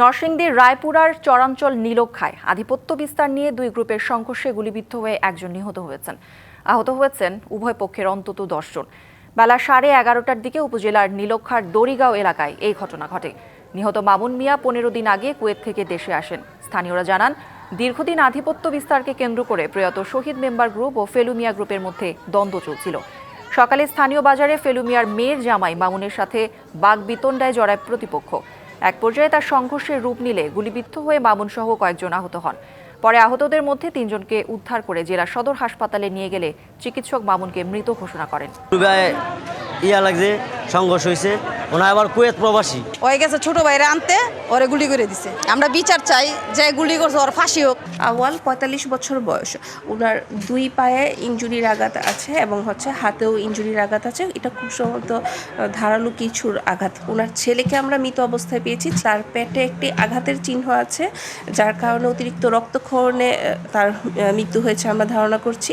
নরসিংদীর রায়পুরার চরাঞ্চল নীলক্ষায় আধিপত্য বিস্তার নিয়ে দুই গ্রুপের সংঘর্ষে গুলিবিদ্ধ হয়ে একজন নিহত হয়েছেন। আহত হয়েছেন উভয় পক্ষের অন্তত দশজন বেলা সাড়ে এগারোটার দিকে উপজেলার নীলক্ষার দড়িগাঁও এলাকায় এই ঘটনা ঘটে। নিহত মামুন মিয়া পনেরো দিন আগে কুয়েত থেকে দেশে আসেন। স্থানীয়রা জানান, দীর্ঘদিন আধিপত্য বিস্তারকে কেন্দ্র করে প্রয়াত শহীদ মেম্বার গ্রুপ ও ফেলুমিয়া গ্রুপের মধ্যে দ্বন্দ্ব চলছিল। সকালে স্থানীয় বাজারে ফেলুমিয়ার মেয়ের জামাই মামুনের সাথে বাঘ বিতণ্ডায় জড়ায় প্রতিপক্ষ। এক পর্যায়ে তার সংঘর্ষের রূপ নিলে গুলিবিদ্ধ হয়ে মামুন সহ কয়েকজন আহত হন। পরে আহতদের মধ্যে তিনজনকে উদ্ধার করে জেলা সদর হাসপাতালে নিয়ে গেলে চিকিৎসক মামুনকে মৃত ঘোষণা করেন। ইয়া লাগছে, সংঘর্ষ হয়েছে ওনা আবার কুয়েত প্রবাসী। ওই গেছে ছোট ভাইরা আনতে ওরে গুলি করে দিছে। আমরা বিচার চাই যে গুলি করছে ওর ফাঁসি হোক। আওয়াল পঁয়তাল্লিশ বছর বয়স। ওনার দুই পায়ে ইঞ্জুরির আঘাত আছে এবং হচ্ছে হাতেও ইঞ্জুরির আঘাত আছে। এটা খুব সম্ভবত ধারালো কিছুর আঘাত। ওনার ছেলেকে আমরা মৃত অবস্থায় পেয়েছি। তার পেটে একটি আঘাতের চিহ্ন আছে যার কারণে অতিরিক্ত রক্তক্ষরণে তার মৃত্যু হয়েছে আমরা ধারণা করছি।